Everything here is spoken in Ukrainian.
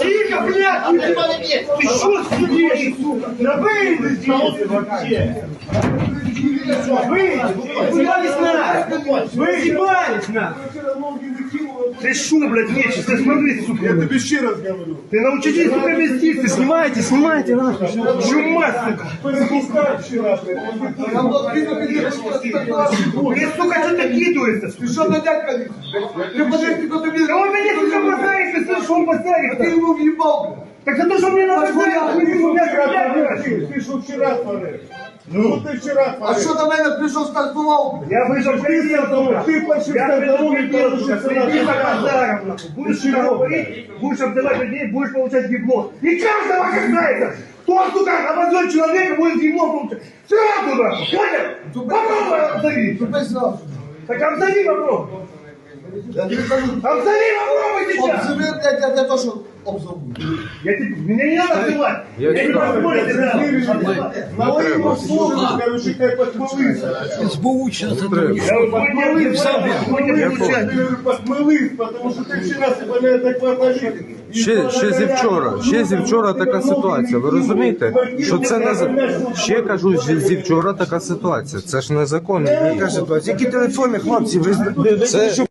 Тихо, блядь! Ты что сука? Здесь вообще! Выйди! Съебались на! Вы съебались на! Ты что, блядь, нечисть? Ты смотри, сука! Я тобі ще раз говорю. Ты научитесь, сука, вестись! Снимайте, снимайте, нахуй! Чума, сука! Перепускай ще раз. Ты, сука, что ты кидываешься? Ти що на дядька? Ти подивись, хто тобі Да он меня, сука, поставит, ты слышишь, он поставит! Ти йому в'їбав, бля. Так за то, что мне надо Ти поставить, ж Ти що вчора творив? Ну, ти вчора А що до мене прийшов стартував. Я Ти стартував, ти перший Я стартував і перший стартував. Будешь сюда говорить, будешь обзывать людей, будешь получать гибло. И каждого касается. Кто, сука, обозвет человека, будет гибло получать. Сразу, понял? Попробуй обзови. Так обзови попробуй. Я тобі кажу, Обзови попробуй сейчас. обзови, блядь, я для того, що обзову. Я тебе, меня не надо обзывать. Я не позволю тебя обзывать. На моєму слові, короче, хай подхмелися. СБУ сейчас это Я вот поднял сам, сегодня получать. Подхмелись, тому що ти вчора себе неадекватно жив. Ще, ще зі вчора, ще зі вчора така ситуація. Ви розумієте, що це не за- ще кажу, що зі вчора така ситуація. Це ж незаконно. Яка ситуація? Які телефони, хлопці? Ви, ви, ви, Це